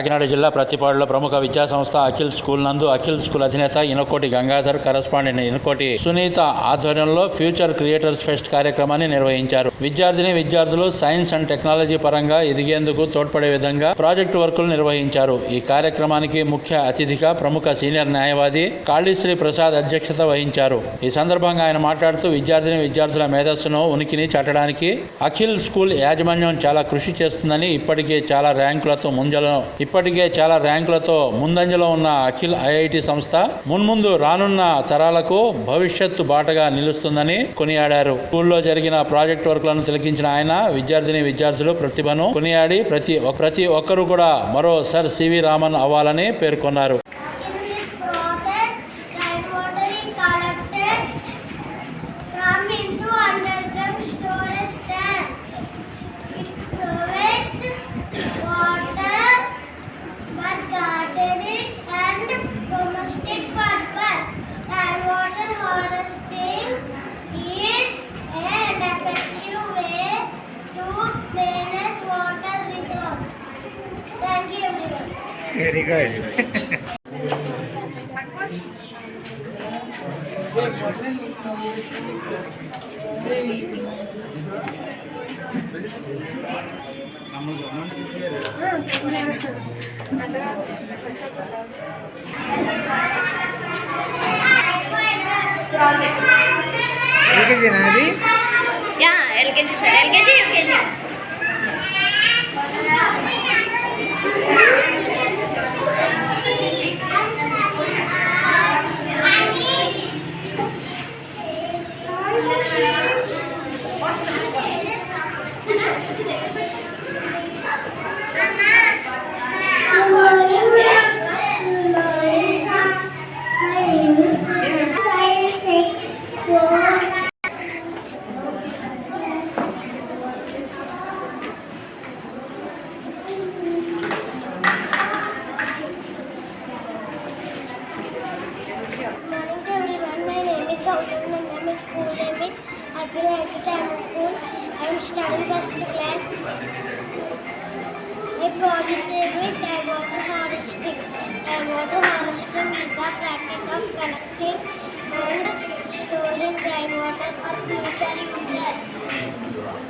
కాకినాడ జిల్లా ప్రతిపాడులో ప్రముఖ విద్యా సంస్థ అఖిల్ స్కూల్ నందు అఖిల్ స్కూల్ అధినేత ఇనకోటి గంగాధర్ కరస్పాండెంట్ ఇనకోటి సునీత ఆధ్వర్యంలో ఫ్యూచర్ క్రియేటర్స్ ఫెస్ట్ కార్యక్రమాన్ని నిర్వహించారు. విద్యార్థిని విద్యార్థులు సైన్స్ అండ్ టెక్నాలజీ పరంగా ఎదిగేందుకు తోడ్పడే విధంగా ప్రాజెక్టు వర్కులు నిర్వహించారు. ఈ కార్యక్రమానికి ముఖ్య అతిథిగా ప్రముఖ సీనియర్ న్యాయవాది కాళీశ్రీ ప్రసాద్ అధ్యక్షత వహించారు. ఈ సందర్భంగా ఆయన మాట్లాడుతూ విద్యార్థిని విద్యార్థుల మేధస్సును ఉనికిని చాటడానికి అఖిల్ స్కూల్ యాజమాన్యం చాలా కృషి చేస్తుందని ఇప్పటికే చాలా ర్యాంకులతో ముంజలో ఇప్పటికే చాలా ర్యాంకులతో ముందంజలో ఉన్న అఖిల్ ఐఐటి సంస్థ మున్ముందు రానున్న తరాలకు భవిష్యత్తు బాటగా నిలుస్తుందని కొనియాడారు. స్కూల్లో జరిగిన ప్రాజెక్ట్ వర్క్లను తిలకించిన ఆయన విద్యార్థిని విద్యార్థులు ప్రతిభను కొనియాడి ప్రతి ప్రతి ఒక్కరూ కూడా మరో సర్ సివి రామన్ అవ్వాలని పేర్కొన్నారు. Everyone. వెరీ గుడ్ ఎల్కేజీ అది yeah LKG sir LKG UKG Name is harvesting. Uh, water harvesting is the practice of collecting and storing rainwater for future use.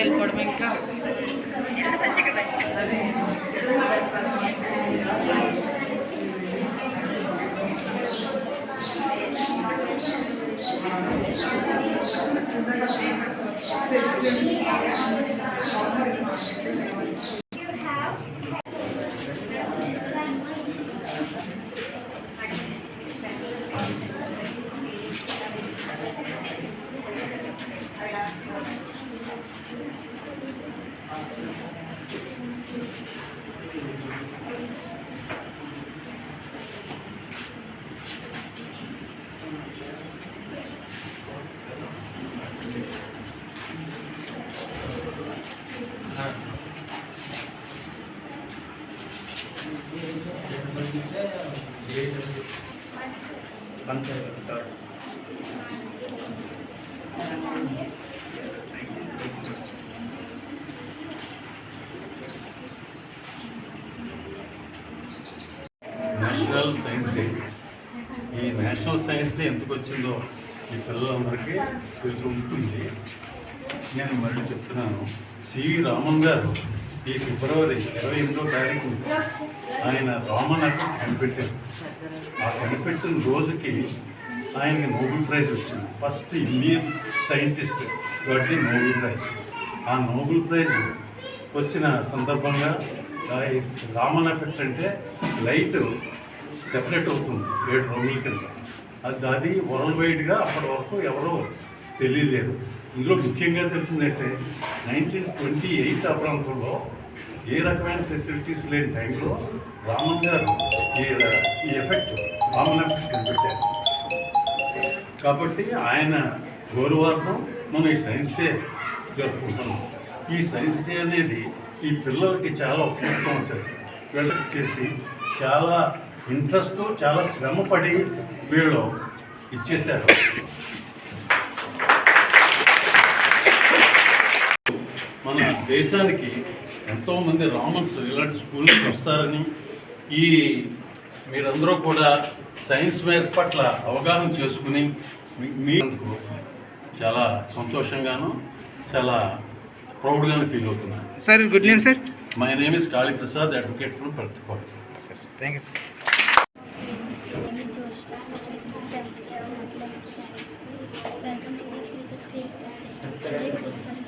el Formenca. Thank. National science day ఈ national science day ఎందుకు వచ్చిందో ఈ పిల్లలందరికీ తెలిసి ఉంటుంది. నేను మళ్ళీ చెప్తున్నాను. సివి రామన్ గారు ఈ ఫిబ్రవరి ఇరవై ఎనిమిదో తారీఖు ఆయన రామన్ కనిపెట్టారు. ఆ కనిపెట్టిన రోజుకి ఆయనకి నోబెల్ ప్రైజ్ వచ్చింది. ఫస్ట్ ఇండియన్ సైంటిస్ట్ కాబట్టి నోబెల్ ప్రైజ్. ఆ నోబెల్ ప్రైజ్ వచ్చిన సందర్భంగా ఆ రామన్ ఎఫెక్ట్ అంటే లైట్ సెపరేట్ అవుతుంది ఏడు రోజుల కింద. అది అది వరల్డ్ వైడ్గా అప్పటి వరకు ఎవరో తెలియలేదు. ఇందులో ముఖ్యంగా తెలిసిందంటే నైన్టీన్ ట్వంటీ ఎయిట్ ఆ ప్రాంతంలో ఏ రకమైన ఫెసిలిటీస్ లేని టైంలో రామన్ గారు ఈ ఎఫెక్ట్ రామన్ ఎఫెక్ట్ కనిపెట్టారు కాబట్టి ఆయన గౌరవార్థం మనం ఈ సైన్స్ డే జరుపుకుంటున్నాం. ఈ సైన్స్ డే అనేది ఈ పిల్లలకి చాలా ఉపయోగం అవుతుంది. వీళ్ళకి చేసి చాలా ఇంట్రెస్ట్ చాలా శ్రమపడి వీళ్ళు ఇచ్చేశారు. మన దేశానికి ఎంతోమంది రామన్స్ ఇలాంటి స్కూల్కి వస్తారని ఈ మీరందరూ కూడా సైన్స్ మీద పట్ల అవగాహన చేసుకుని మీ- మీకు చాలా సంతోషంగాను చాలా ప్రౌడ్గాను ఫీల్ అవుతున్నాను. Sir good name sir. My name is Kali Prasad advocate from Prathipadu. Thank you sir Welcome to the Future Screen Special. Today we discuss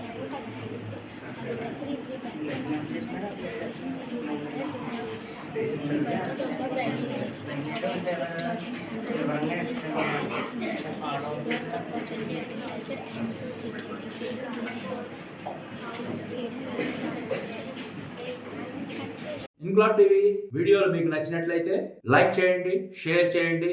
Inquilab TV వీడియోలు మీకు నచ్చినట్లయితే లైక్ చేయండి షేర్ చేయండి.